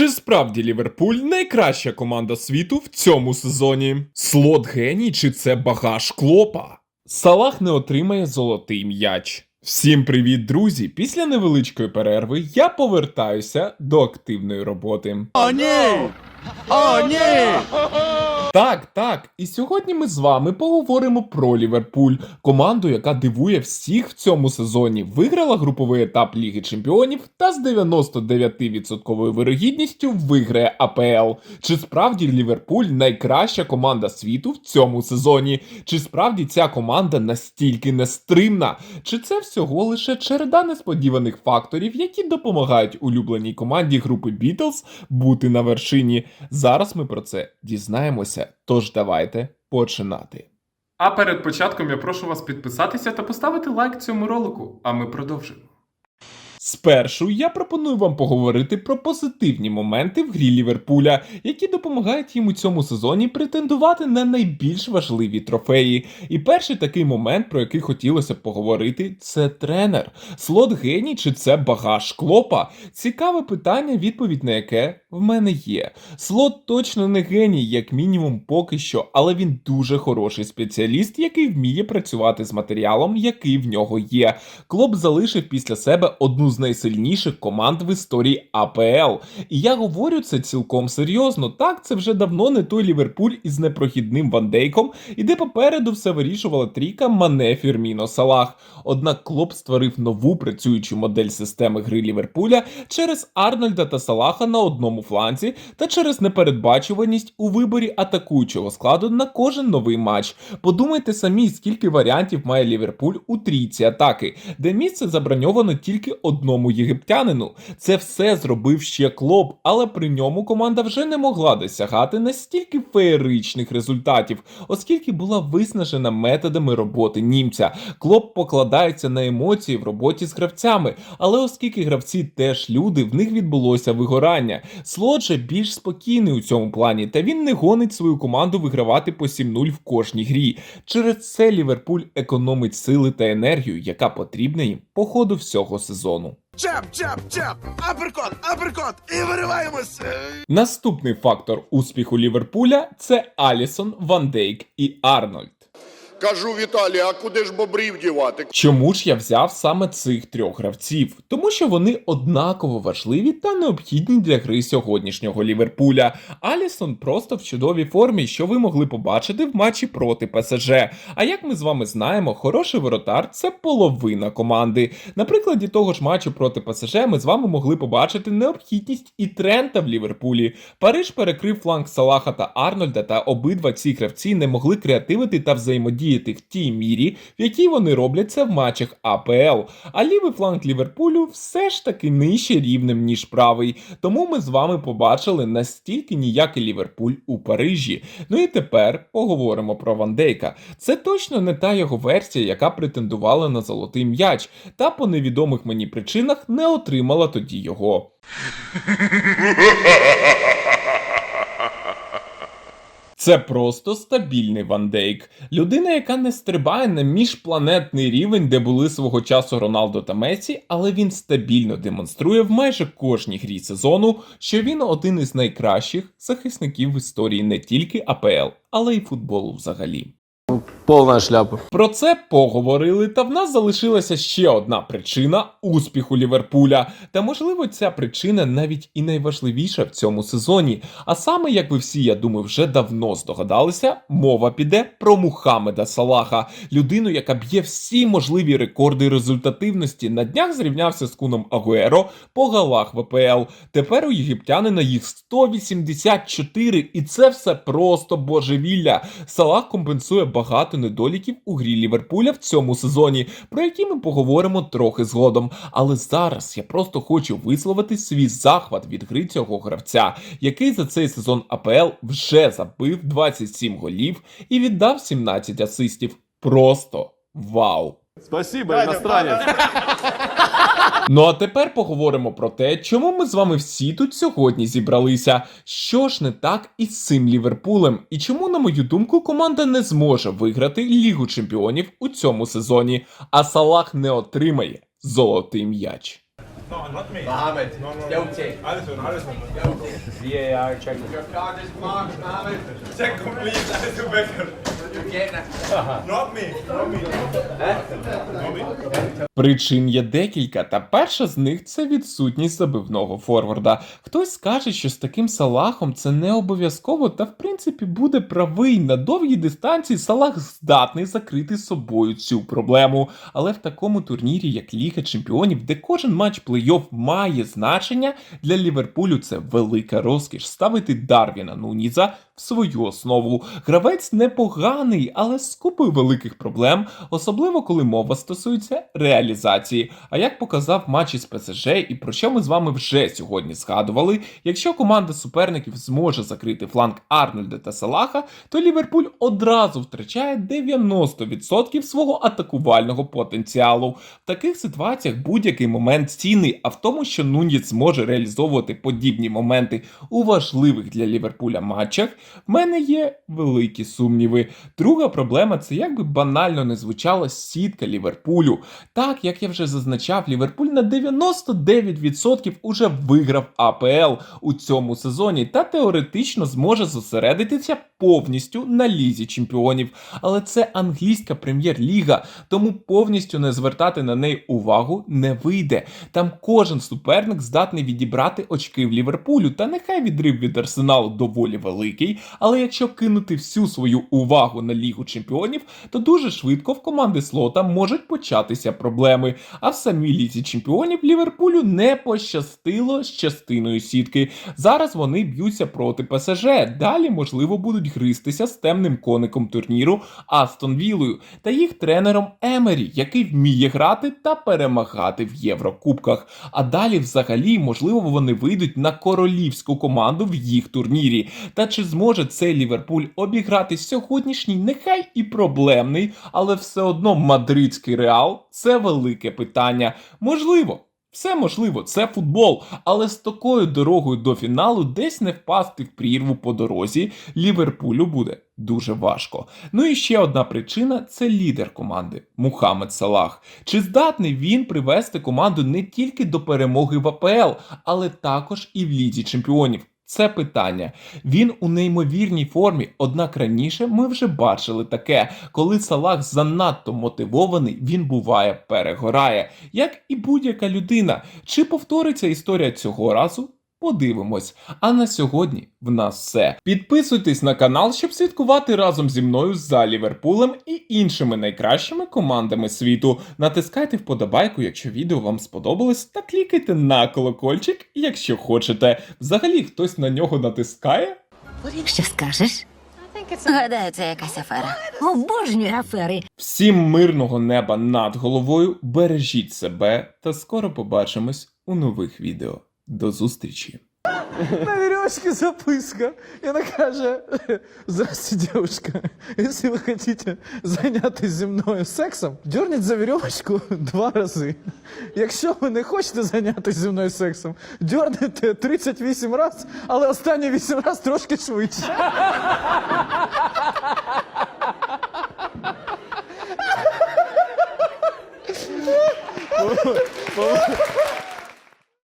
Чи справді Ліверпуль найкраща команда світу в цьому сезоні? Слот геній чи це багаж клопа? Салах не отримає золотий м'яч. Всім привіт, друзі! Після невеличкої перерви я повертаюся до активної роботи. О, ні! О, ні! Так, так. І сьогодні ми з вами поговоримо про Ліверпуль, команду, яка дивує всіх в цьому сезоні, виграла груповий етап Ліги Чемпіонів та з 99% вирогідністю виграє АПЛ. Чи справді Ліверпуль найкраща команда світу в цьому сезоні? Чи справді ця команда настільки нестримна? Чи це всього лише череда несподіваних факторів, які допомагають улюбленій команді групи Бітлз бути на вершині? Зараз ми про це дізнаємося. Тож давайте починати. А перед початком я прошу вас підписатися та поставити лайк цьому ролику, а ми продовжимо. Спершу я пропоную вам поговорити про позитивні моменти в грі Ліверпуля, які допомагають їм у цьому сезоні претендувати на найбільш важливі трофеї. І перший такий момент, про який хотілося б поговорити, це тренер. Слот геній чи це багаж клопа? Цікаве питання, відповідь на яке в мене є. Слот точно не геній, як мінімум, поки що, але він дуже хороший спеціаліст, який вміє працювати з матеріалом, який в нього є. Клоп залишив після себе одну з найсильніших команд в історії АПЛ. І я говорю це цілком серйозно. Так, це вже давно не той Ліверпуль із непрохідним Вандейком, і де попереду все вирішувала трійка Мане Фірміно Салах. Однак Клоп створив нову працюючу модель системи гри Ліверпуля через Арнольда та Салаха на одному фланзі та через непередбачуваність у виборі атакуючого складу на кожен новий матч. Подумайте самі, скільки варіантів має Ліверпуль у трійці атаки, де місце заброньовано тільки одному єгиптянину. Це все зробив ще Клоп, але при ньому команда вже не могла досягати настільки феєричних результатів, оскільки була виснажена методами роботи німця. Клоп покладається на емоції в роботі з гравцями, але оскільки гравці теж люди, в них відбулося вигорання. Слот же більш спокійний у цьому плані, та він не гонить свою команду вигравати по 7-0 в кожній грі. Через це Ліверпуль економить сили та енергію, яка потрібна їм по ходу всього сезону. Чап, чап, чап! Аперкот, аперкот! І вириваємось! Наступний фактор успіху Ліверпуля це Алісон, Ван Дейк і Арнольд. Кажу Віталій, а куди ж бобрів дівати? Чому ж я взяв саме цих трьох гравців? Тому що вони однаково важливі та необхідні для гри сьогоднішнього Ліверпуля. Алісон просто в чудовій формі, що ви могли побачити в матчі проти ПСЖ. А як ми з вами знаємо, хороший воротар це половина команди. На прикладі того ж матчу проти ПСЖ ми з вами могли побачити необхідність і Трента в Ліверпулі. Париж перекрив фланг Салаха та Арнольда, та обидва ці гравці не могли креативити та взаємодіяти в тій мірі, в якій вони роблять це в матчах АПЛ. А лівий фланг Ліверпулю все ж таки нижче рівнем, ніж правий. Тому ми з вами побачили настільки ніякий Ліверпуль у Парижі. Ну і тепер поговоримо про Ван Дейка. Це точно не та його версія, яка претендувала на золотий м'яч, та по невідомих мені причинах не отримала тоді його. Це просто стабільний Ван Дейк. Людина, яка не стрибає на міжпланетний рівень, де були свого часу Роналдо та Месі, але він стабільно демонструє в майже кожній грі сезону, що він один із найкращих захисників в історії не тільки АПЛ, але й футболу взагалі. Полная шляпа. Про це поговорили, та в нас залишилася ще одна причина успіху Ліверпуля. Та можливо, ця причина навіть і найважливіша в цьому сезоні. А саме, як ви всі, я думаю, вже давно здогадалися, мова піде про Мухаммеда Салаха, людину, яка б'є всі можливі рекорди результативності. На днях зрівнявся з Куном Агуеро по галах ВПЛ. Тепер у єгиптянина їх 184, і це все просто божевілля. Салах компенсує багато недоліків у грі Ліверпуля в цьому сезоні, про які ми поговоримо трохи згодом. Але зараз я просто хочу висловити свій захват від гри цього гравця, який за цей сезон АПЛ вже забив 27 голів і віддав 17 асистів. Просто вау! Спасибо, иностранец. Ну а тепер поговоримо про те, чому ми з вами всі тут сьогодні зібралися. Що ж не так із цим Ліверпулем, і чому, на мою думку, команда не зможе виграти Лігу Чемпіонів у цьому сезоні, а Салах не отримає золотий м'яч. Me. Причин є декілька, та перша з них це відсутність забивного форварда. Хтось скаже, що з таким Салахом це не обов'язково, та в принципі буде правий. На довгій дистанції Салах здатний закрити собою цю проблему. Але в такому турнірі, як Ліга Чемпіонів, де кожен матч плей-офф має значення, для Ліверпулю це велика розкіш ставити Дарвіна Нуніза в свою основу. Гравець непоганий, але з купою великих проблем, особливо коли мова стосується реалізації. А як показав матч із ПСЖ, і про що ми з вами вже сьогодні згадували, якщо команда суперників зможе закрити фланг Арнольда та Салаха, то Ліверпуль одразу втрачає 90% свого атакувального потенціалу. В таких ситуаціях будь-який момент цінний, а в тому, що Нуніц зможе реалізовувати подібні моменти у важливих для Ліверпуля матчах, в мене є великі сумніви. Друга проблема це як би банально не звучала сітка Ліверпулю. Так, як я вже зазначав, Ліверпуль на 99% уже виграв АПЛ у цьому сезоні та теоретично зможе зосередитися повністю на лізі чемпіонів. Але це англійська прем'єр-ліга, тому повністю не звертати на неї увагу не вийде. Там кожен суперник здатний відібрати очки в Ліверпулю, та нехай відрив від арсеналу доволі великий. Але якщо кинути всю свою увагу на лігу чемпіонів, то дуже швидко в команди слота можуть початися проблеми. А в самій лізі чемпіонів Ліверпулю не пощастило з частиною сітки. Зараз вони б'ються проти ПСЖ. Далі, можливо, будуть гристися з темним коником турніру Астон Вілою та їх тренером Емері, який вміє грати та перемагати в Єврокубках. А далі, взагалі, можливо, вони вийдуть на королівську команду в їх турнірі. Та чи зможе цей Ліверпуль обіграти сьогоднішній, нехай і проблемний, але все одно мадридський реал це велике питання. Можливо. Все можливо, це футбол, але з такою дорогою до фіналу десь не впасти в прірву по дорозі Ліверпулю буде дуже важко. Ну і ще одна причина це лідер команди Мухаммед Салах. Чи здатний він привести команду не тільки до перемоги в АПЛ, але також і в Лізі Чемпіонів? Це питання. Він у неймовірній формі, однак раніше ми вже бачили таке, коли Салах занадто мотивований, він буває перегорає, як і будь-яка людина. Чи повториться історія цього разу? Подивимось. А на сьогодні в нас все. Підписуйтесь на канал, щоб слідкувати разом зі мною за Ліверпулем і іншими найкращими командами світу. Натискайте вподобайку, якщо відео вам сподобалось, та клікайте на колокольчик, якщо хочете. Взагалі хтось на нього натискає. Що скажеш? Гадаю, це якась афера. Обожнюю афери. Всім мирного неба над головою, бережіть себе та скоро побачимось у нових відео. До зустрічі! На веревочке записка. И она каже, здравствуйте, девушка, если вы хотите заняться земною сексом, дерніть за веревочку два рази. Якщо ви не хочете зайнятися зі мною сексом, дернете 38 раз, але останні 8 раз трошки швидше.